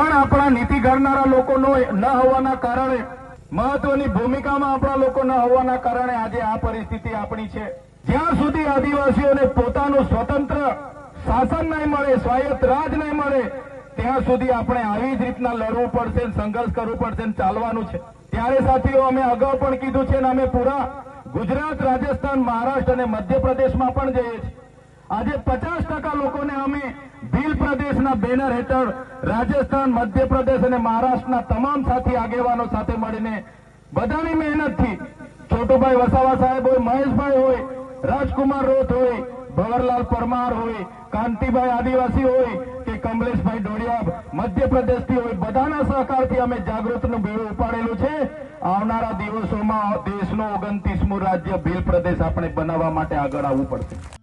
પણ આપણા નીતિ ઘડનારા લોકોનો ન હોવાના કારણે, મહત્વની ભૂમિકામાં આપણા લોકો ન હોવાના કારણે આજે આ પરિસ્થિતિ આપણી છે. જ્યાં સુધી આદિવાસીઓને પોતાનું સ્વતંત્ર શાસન નહીં મળે, સ્વાયત્ત રાજ નહીં મળે, ત્યાં સુધી આપણે આવી જ રીતના લડવું પડશે સંઘર્ષ કરવું પડશે ચાલવાનું છે. ત્યારે સાથીઓ, અમે અગાઉ પણ કીધું છે અને અમે પૂરા ગુજરાત, રાજસ્થાન, મહારાષ્ટ્ર અને મધ્યપ્રદેશમાં પણ જઈએ છીએ. આજે પચાસ ટકા પ્રદેશના બેનર હેઠળ રાજસ્થાન, મધ્યપ્રદેશ અને મહારાષ્ટ્રના તમામ સાથી આગેવાનો સાથે મળીને બધાની મહેનતથી છોટુભાઈ વસાવા સાહેબ હોય, મહેશભાઈ હોય, રાજકુમાર રોથ હોય, ભવરલાલ પરમાર હોય, કાંતિભાઈ આદિવાસી હોય કે કમલેશભાઈ ડોડિયા મધ્યપ્રદેશથી હોય, બધાના સહકારથી અમે જાગૃતનું બેડું ઉપાડેલું છે. આવનારા દિવસોમાં દેશનું ઓગણત્રીસમું રાજ્ય ભીલ પ્રદેશ આપણે બનાવવા માટે આગળ આવવું પડશે.